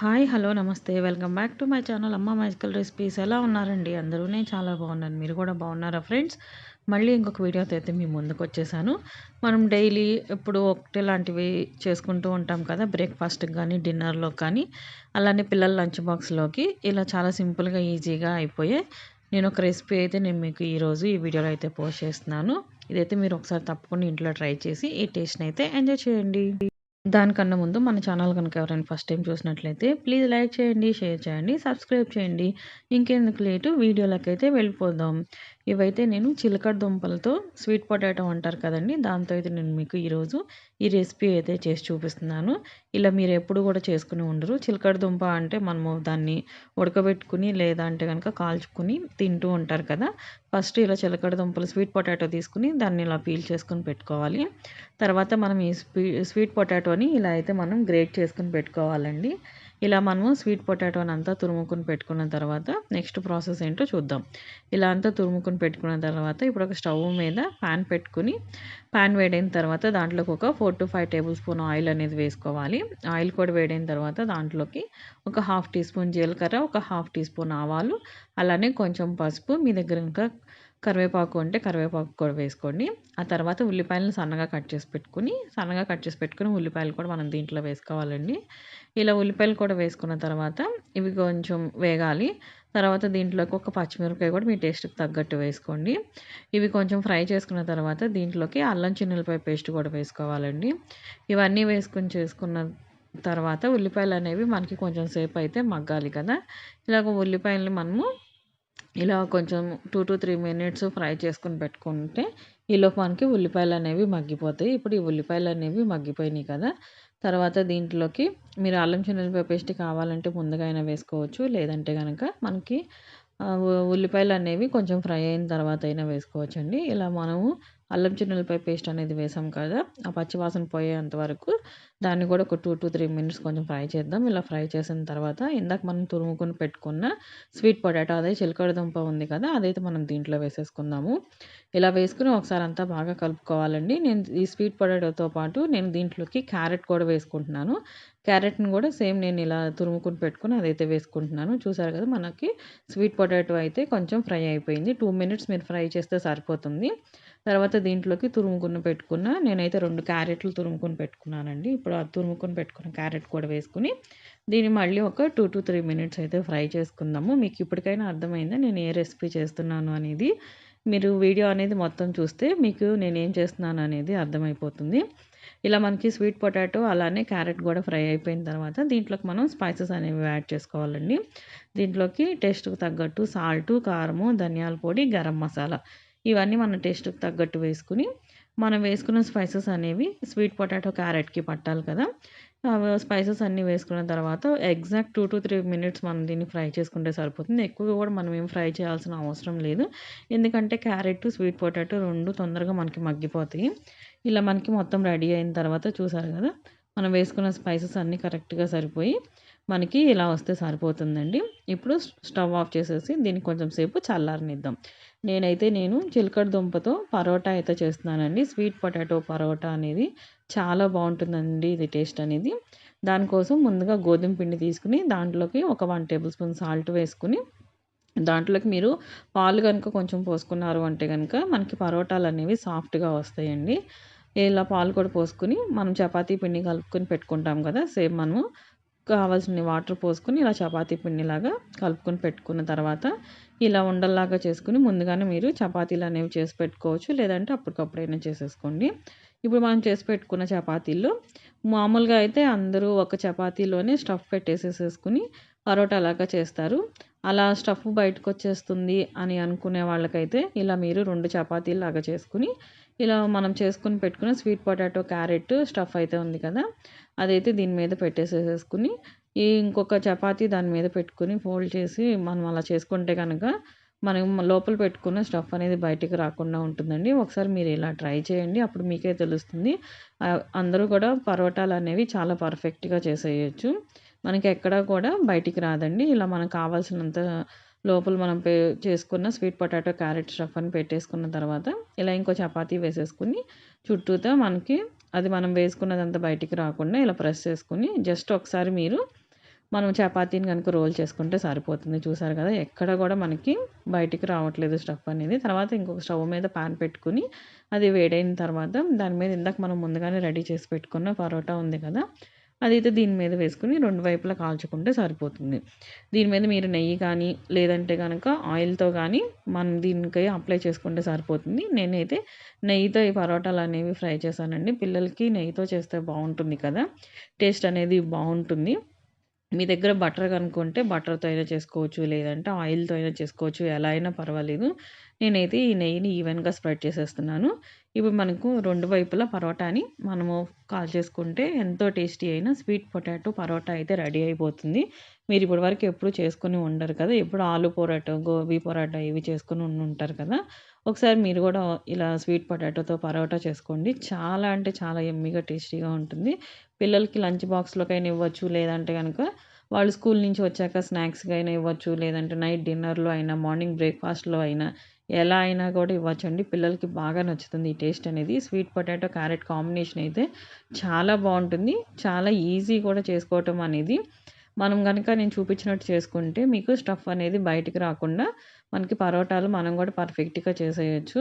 Hi hello నమస్తే. Welcome back to my channel Amma magical recipes. ఎలా ఉన్నారండి? అందరూ నేను చాలా బాగున్నాను మీరు కూడా బాగున్నారా ఫ్రెండ్స్? మళ్ళీ ఇంకొక వీడియోతో అయితే మీ ముందుకు వచ్చేసాను. మనం డైలీ ఎప్పుడు ఒకటే లాంటివి చేసుకుంటూ ఉంటాం కదా బ్రేక్ఫాస్ట్కి కానీ డిన్నర్లో కానీ. అలానే పిల్లల లంచ్ బాక్స్లోకి ఇలా చాలా సింపుల్గా ఈజీగా అయిపోయే నేను ఒక రెసిపీ అయితే నేను మీకు ఈరోజు ఈ వీడియోలో అయితే పోస్ట్ చేస్తున్నాను. ఇదైతే మీరు ఒకసారి తప్పకుండా ఇంట్లో ట్రై చేసి ఈ టేస్ట్ని అయితే ఎంజాయ్ చేయండి. దానికన్నా ముందు మన ఛానల్ కనుక ఎవరైనా ఫస్ట్ టైం చూసినట్లయితే ప్లీజ్ లైక్ చేయండి షేర్ చేయండి సబ్స్క్రైబ్ చేయండి. ఇంకెందుకు లేటు? వీడియోలకైతే అయితే వెళ్ళిపోదాం. ఇవైతే నేను చిలకడ దుంపలతో స్వీట్ పొటాటో అంటారు కదండి దాంతో అయితే నేను మీకు ఈరోజు ఈ రెసిపీ అయితే చేసి చూపిస్తున్నాను. ఇలా మీరు ఎప్పుడు కూడా చేసుకుని ఉండరు. చిలకడ దుంప అంటే మనము దాన్ని ఉడకబెట్టుకుని లేదా అంటే కనుక కాల్చుకుని తింటూ ఉంటారు కదా ఫస్ట్ ఇలా చిలకడ దుంపలు స్వీట్ పొటాటో తీసుకుని దాన్ని ఇలా పీల్ చేసుకుని పెట్టుకోవాలి. తర్వాత మనం ఈ స్వీట్ పొటాటోని ఇలా అయితే మనం గ్రేట్ చేసుకుని పెట్టుకోవాలండి. ఇలా మనము స్వీట్ పొటాటోని అంతా తురుముకుని పెట్టుకున్న తర్వాత నెక్స్ట్ ప్రాసెస్ ఏంటో చూద్దాం. ఇలా అంతా తురుముకుని పెట్టుకున్న తర్వాత ఇప్పుడు ఒక స్టవ్ మీద ప్యాన్ పెట్టుకుని ప్యాన్ వేడైన తర్వాత దాంట్లోకి ఒక four to five table spoon oil అనేది వేసుకోవాలి. ఆయిల్ కూడా వేడైన తర్వాత దాంట్లోకి ఒక హాఫ్ టీ స్పూన్ జీలకర్ర ఒక హాఫ్ టీ స్పూన్ ఆవాలు అలానే కొంచెం పసుపు. మీ దగ్గర ఇంకా కరివేపాకు అంటే కరివేపాకు కూడా వేసుకోండి. ఆ తర్వాత ఉల్లిపాయలను సన్నగా కట్ చేసి పెట్టుకుని సన్నగా కట్ చేసి పెట్టుకుని ఉల్లిపాయలు కూడా మనం దీంట్లో వేసుకోవాలండి. ఇలా ఉల్లిపాయలు కూడా వేసుకున్న తర్వాత ఇవి కొంచెం వేగాలి. తర్వాత దీంట్లోకి ఒక పచ్చిమిరపకాయ కూడా మీ టేస్ట్కి తగ్గట్టు వేసుకోండి. ఇవి కొంచెం ఫ్రై చేసుకున్న తర్వాత దీంట్లోకి అల్లం చిన్నపాయ పేస్ట్ కూడా వేసుకోవాలండి. ఇవన్నీ వేసుకొని చేసుకున్న తర్వాత ఉల్లిపాయలు అనేవి మనకి కొంచెం సేపు అయితే మగ్గాలి కదా. ఇలాగ ఉల్లిపాయలు మనము ఇలా కొంచెం two to three minutes fry చేసుకొని పెట్టుకుంటే ఈలోపు మనకి ఉల్లిపాయలు అనేవి మగ్గిపోతాయి. ఇప్పుడు ఈ ఉల్లిపాయలు అనేవి మగ్గిపోయినాయి కదా. తర్వాత దీంట్లోకి మీరు అల్లం శనగపాయ పేస్ట్ కావాలంటే ముందుగా అయినా వేసుకోవచ్చు. లేదంటే కనుక మనకి ఉల్లిపాయలు అనేవి కొంచెం ఫ్రై అయిన తర్వాత అయినా వేసుకోవచ్చండి. ఇలా మనము అల్లం చిన్నులపై పేస్ట్ అనేది వేసాం కదా ఆ పచ్చివాసన పోయేంత వరకు దాన్ని కూడా ఒక టూ టు త్రీ మినిట్స్ కొంచెం ఫ్రై చేద్దాం. ఇలా ఫ్రై చేసిన తర్వాత ఇందాక మనం తురుముకొని పెట్టుకున్న స్వీట్ పొటాటో అదే చిలకడదుంప ఉంది కదా అదైతే మనం దీంట్లో వేసేసుకుందాము. ఇలా వేసుకుని ఒకసారి అంతా బాగా కలుపుకోవాలండి. నేను ఈ స్వీట్ పొటాటోతో పాటు నేను దీంట్లోకి క్యారెట్ కూడా వేసుకుంటున్నాను. క్యారెట్ని కూడా సేమ్ నేను ఇలా తురుముకుని పెట్టుకుని అదైతే వేసుకుంటున్నాను. చూసారు కదా మనకి స్వీట్ పొటాటో అయితే కొంచెం ఫ్రై అయిపోయింది. టూ మినిట్స్ మీరు ఫ్రై చేస్తే సరిపోతుంది. తర్వాత దీంట్లోకి తురుముకున్న పెట్టుకున్న నేనైతే రెండు క్యారెట్లు తురుముకుని పెట్టుకున్నానండి. ఇప్పుడు ఆ తురుముకుని పెట్టుకున్న క్యారెట్ కూడా వేసుకుని దీన్ని మళ్ళీ ఒక టూ టు త్రీ మినిట్స్ అయితే ఫ్రై చేసుకుందాము. మీకు ఇప్పటికైనా అర్థమైందా? నేను ఏ రెసిపీ చేస్తున్నాను అనేది? మీరు వీడియో అనేది మొత్తం చూస్తే మీకు నేను ఏం చేస్తున్నాను అనేది అర్థమైపోతుంది. ఇలా మనకి స్వీట్ పొటాటో అలానే క్యారెట్ కూడా ఫ్రై అయిపోయిన తర్వాత దీంట్లోకి మనం స్పైసెస్ అనేవి యాడ్ చేసుకోవాలండి. దీంట్లోకి టేస్ట్కి తగ్గట్టు సాల్టు కారము ధనియాల పొడి గరం మసాలా ఇవన్నీ మన టేస్ట్కి తగ్గట్టు వేసుకుని మనం వేసుకున్న స్పైసెస్ అనేవి స్వీట్ పొటాటో క్యారెట్కి పట్టాలి కదా. స్పైసెస్ అన్నీ వేసుకున్న తర్వాత exact two to three minutes మనం దీన్ని ఫ్రై చేసుకుంటే సరిపోతుంది. ఎక్కువగా కూడా మనం ఏం ఫ్రై చేయాల్సిన అవసరం లేదు. ఎందుకంటే క్యారెట్ స్వీట్ పొటాటో రెండు తొందరగా మనకి మగ్గిపోతాయి. ఇలా మనకి మొత్తం రెడీ అయిన తర్వాత చూసారు కదా మనం వేసుకున్న స్పైసెస్ అన్నీ కరెక్ట్గా సరిపోయి మనకి ఇలా వస్తే సరిపోతుందండి. ఇప్పుడు స్టవ్ ఆఫ్ చేసేసి దీన్ని కొంచెం సేపు చల్లారనిద్దాం. నేనైతే నేను చిలకడ దుంపతో పరోటా అయితే చేస్తున్నానండి. స్వీట్ పొటాటో పరోటా అనేది చాలా బాగుంటుందండి ఇది టేస్ట్ అనేది. దానికోసం ముందుగా గోధుమ పిండి తీసుకుని దాంట్లోకి ఒక వన్ టేబుల్ స్పూన్ సాల్ట్ వేసుకుని దాంట్లోకి మీరు పాలు కనుక కొంచెం పోసుకున్నారు అంటే కనుక మనకి పరోటాలు అనేవి సాఫ్ట్గా వస్తాయండి. ఇలా పాలు కూడా పోసుకుని మనం చపాతీ పిండి కలుపుకొని పెట్టుకుంటాం కదా సేమ్ మనము కావాల్సిన వాటర్ పోసుకొని ఇలా చపాతీ పిండిలాగా కలుపుకొని పెట్టుకున్న తర్వాత ఇలా ఉండల్లాగా చేసుకుని ముందుగానే మీరు చపాతీలు అనేవి చేసి పెట్టుకోవచ్చు. లేదంటే అప్పటికప్పుడైనా చేసేసుకోండి. ఇప్పుడు మనం చేసి పెట్టుకున్న చపాతీలు మామూలుగా అయితే అందరూ ఒక చపాతీలోనే స్టఫ్ పెట్టేసేసేసుకుని పరోటా లాగా చేస్తారు. అలా స్టఫ్ బయటకు వచ్చేస్తుంది అని అనుకునే వాళ్ళకైతే ఇలా మీరు రెండు చపాతీలు లాగా చేసుకుని ఇలా మనం చేసుకుని పెట్టుకున్న స్వీట్ పొటాటో క్యారెట్ స్టఫ్ అయితే ఉంది కదా. అదైతే దీని మీద పెట్టేసేసుకుని ఈ ఇంకొక చపాతీ దాని మీద పెట్టుకుని ఫోల్డ్ చేసి మనం అలా చేసుకుంటే కనుక మనం లోపల పెట్టుకున్న స్టఫ్ అనేది బయటికి రాకుండా ఉంటుందండి. ఒకసారి మీరు ఇలా ట్రై చేయండి. అప్పుడు మీకే తెలుస్తుంది. అందరూ కూడా పరోటాలు అనేవి చాలా పర్ఫెక్ట్గా చేసేయచ్చు. మనకి ఎక్కడా కూడా బయటికి రాదండి. ఇలా మనకు కావాల్సినంత లోపల మనం పే చేసుకున్న స్వీట్ పొటాటో క్యారెట్ స్టఫ్ అని పెట్టేసుకున్న తర్వాత ఇలా ఇంకో చపాతీ వేసేసుకుని చుట్టూతో మనకి అది మనం వేసుకున్నదంతా బయటికి రాకుండా ఇలా ప్రెస్ చేసుకుని జస్ట్ ఒకసారి మీరు మనం చపాతీని కనుక రోల్ చేసుకుంటే సరిపోతుంది. చూసారు కదా ఎక్కడ కూడా మనకి బయటికి రావట్లేదు స్టఫ్ అనేది. తర్వాత ఇంకొక స్టవ్ మీద పాన్ పెట్టుకుని అది వేడైన తర్వాత దాని మీద ఇందాక మనం ముందుగానే రెడీ చేసి పెట్టుకున్న పరోటా ఉంది కదా అదైతే దీని మీద వేసుకుని రెండు వైపులా కాల్చుకుంటే సరిపోతుంది. దీని మీద మీరు నెయ్యి కానీ లేదంటే కనుక ఆయిల్తో కానీ మనం దీనికి అప్లై చేసుకుంటే సరిపోతుంది. నేనైతే నెయ్యితో ఈ పరోటాలు అనేవి ఫ్రై చేశానండి. పిల్లలకి నెయ్యితో చేస్తే బాగుంటుంది కదా. టేస్ట్ అనేది బాగుంటుంది. మీ దగ్గర బటర్ కనుక్కుంటే బటర్తో అయినా చేసుకోవచ్చు లేదంటే ఆయిల్తో అయినా చేసుకోవచ్చు ఎలా అయినా పర్వాలేదు. నేనైతే ఈ నెయ్యిని ఈవెన్గా స్ప్రెడ్ చేసేస్తున్నాను. ఇప్పుడు మనకు రెండు వైపులా పరోటాని మనము కాల్ చేసుకుంటే ఎంతో టేస్టీ అయిన స్వీట్ పొటాటో పరోటా అయితే రెడీ అయిపోతుంది. మీరు ఇప్పటి వరకు ఎప్పుడు చేసుకుని ఉండరు కదా. ఎప్పుడు ఆలు పొరాటో గోబీ పొరాటా ఇవి చేసుకుని ఉంటారు కదా. ఒకసారి మీరు కూడా ఇలా స్వీట్ పొటాటోతో పరోటా చేసుకోండి. చాలా అంటే చాలా ఎమ్మిగా టేస్టీగా ఉంటుంది. పిల్లలకి లంచ్ బాక్స్లోకైనా ఇవ్వచ్చు లేదంటే కనుక వాళ్ళు స్కూల్ నుంచి వచ్చాక స్నాక్స్గా అయినా ఇవ్వచ్చు లేదంటే నైట్ డిన్నర్లో అయినా మార్నింగ్ బ్రేక్ఫాస్ట్లో అయినా ఎలా అయినా కూడా ఇవ్వచ్చండి. పిల్లలకి బాగా నచ్చుతుంది ఈ టేస్ట్ అనేది. స్వీట్ పొటాటో క్యారెట్ కాంబినేషన్ అయితే చాలా బాగుంటుంది. చాలా ఈజీ కూడా చేసుకోవటం అనేది. మనం కనుక నేను చూపించినట్టు చేసుకుంటే మీకు స్టఫ్ అనేది బయటికి రాకుండా మనకి పరోటాలు మనం కూడా పర్ఫెక్ట్గా చేసేయచ్చు.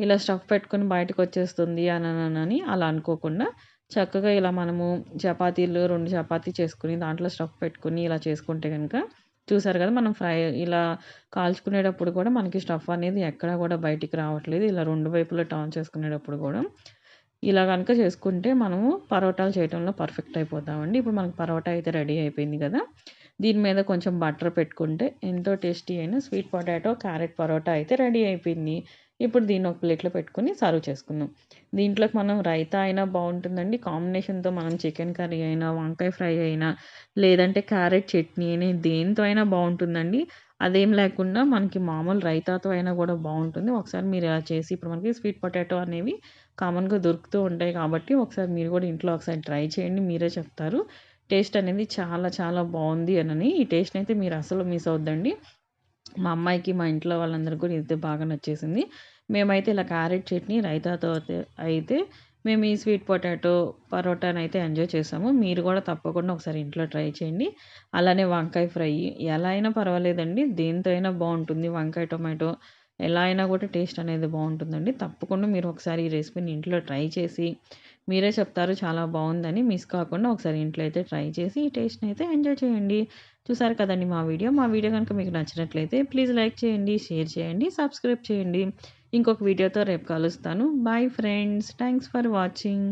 ఇలా స్టఫ్ పెట్టుకొని బయటకు వచ్చేస్తుంది అని అలా అనుకోకుండా చక్కగా ఇలా మనము చపాతీలు రెండు చపాతీ చేసుకుని దాంట్లో స్టఫ్ పెట్టుకుని ఇలా చేసుకుంటే కనుక చూసారు కదా మనం ఫ్రై ఇలా కాల్చుకునేటప్పుడు కూడా మనకి స్టఫ్ అనేది ఎక్కడా కూడా బయటికి రావట్లేదు. ఇలా రెండు వైపులా టర్న్ చేసుకునేటప్పుడు కూడా ఇలా కనుక చేసుకుంటే మనము పరోటాలు చేయడంలో పర్ఫెక్ట్ అయిపోతామండి. ఇప్పుడు మనకు పరోటా అయితే రెడీ అయిపోయింది కదా. దీని మీద కొంచెం బటర్ పెట్టుకుంటే ఎంతో టేస్టీ అయిన స్వీట్ పొటాటో క్యారెట్ పరోటా అయితే రెడీ అయిపోయింది. ఇప్పుడు దీన్ని ఒక ప్లేట్లో పెట్టుకుని సర్వ్ చేసుకుందాం. దీంట్లోకి మనం రైతా అయినా బాగుంటుందండి. కాంబినేషన్తో మనం చికెన్ కర్రీ అయినా వంకాయ ఫ్రై అయినా లేదంటే క్యారెట్ చట్నీ అయినా దేనితో అయినా బాగుంటుందండి. అదేం లేకుండా మనకి మామూలు రైతాతో అయినా కూడా బాగుంటుంది. ఒకసారి మీరు ఇలా చేసి ఇప్పుడు మనకి స్వీట్ పొటాటో అనేవి కామన్గా దొరుకుతూ ఉంటాయి కాబట్టి ఒకసారి మీరు కూడా ఇంట్లో ఒకసారి ట్రై చేయండి. మీరే చెప్తారు. టేస్ట్ అనేది చాలా చాలా బాగుంది అని ఈ టేస్ట్ని అయితే మీరు అసలు మిస్ అవుద్దండి మా అమ్మాయికి మా ఇంట్లో వాళ్ళందరికీ కూడా ఇదైతే బాగా నచ్చేసింది. మేమైతే ఇలా క్యారెట్ చట్నీ రైతాతో అయితే మేము ఈ స్వీట్ పొటాటో పరోటాని అయితే ఎంజాయ్ చేసాము. మీరు కూడా తప్పకుండా ఒకసారి ఇంట్లో ట్రై చేయండి. అలానే వంకాయ ఫ్రై ఎలా అయినా పర్వాలేదండి. దేంతో అయినా బాగుంటుంది. వంకాయ టొమాటో ఎలా అయినా కూడా టేస్ట్ అనేది బాగుంటుందండి. తప్పకుండా మీరు ఒకసారి ఈ రెసిపీని ఇంట్లో ట్రై చేసి మీరే చెప్తారు చాలా బాగుందని. మిస్ కాకుండా ఒకసారి ఇంట్లో అయితే ట్రై చేసి ఈ టేస్ట్ని అయితే ఎంజాయ్ చేయండి. చూసారు కదండి మా వీడియో? మా వీడియో కనుక మీకు నచ్చినట్లయితే ప్లీజ్ లైక్ చేయండి షేర్ చేయండి సబ్స్క్రైబ్ చేయండి. ఇంకొక వీడియోతో రేపు కలుస్తాను. Bye friends. Thanks for watching.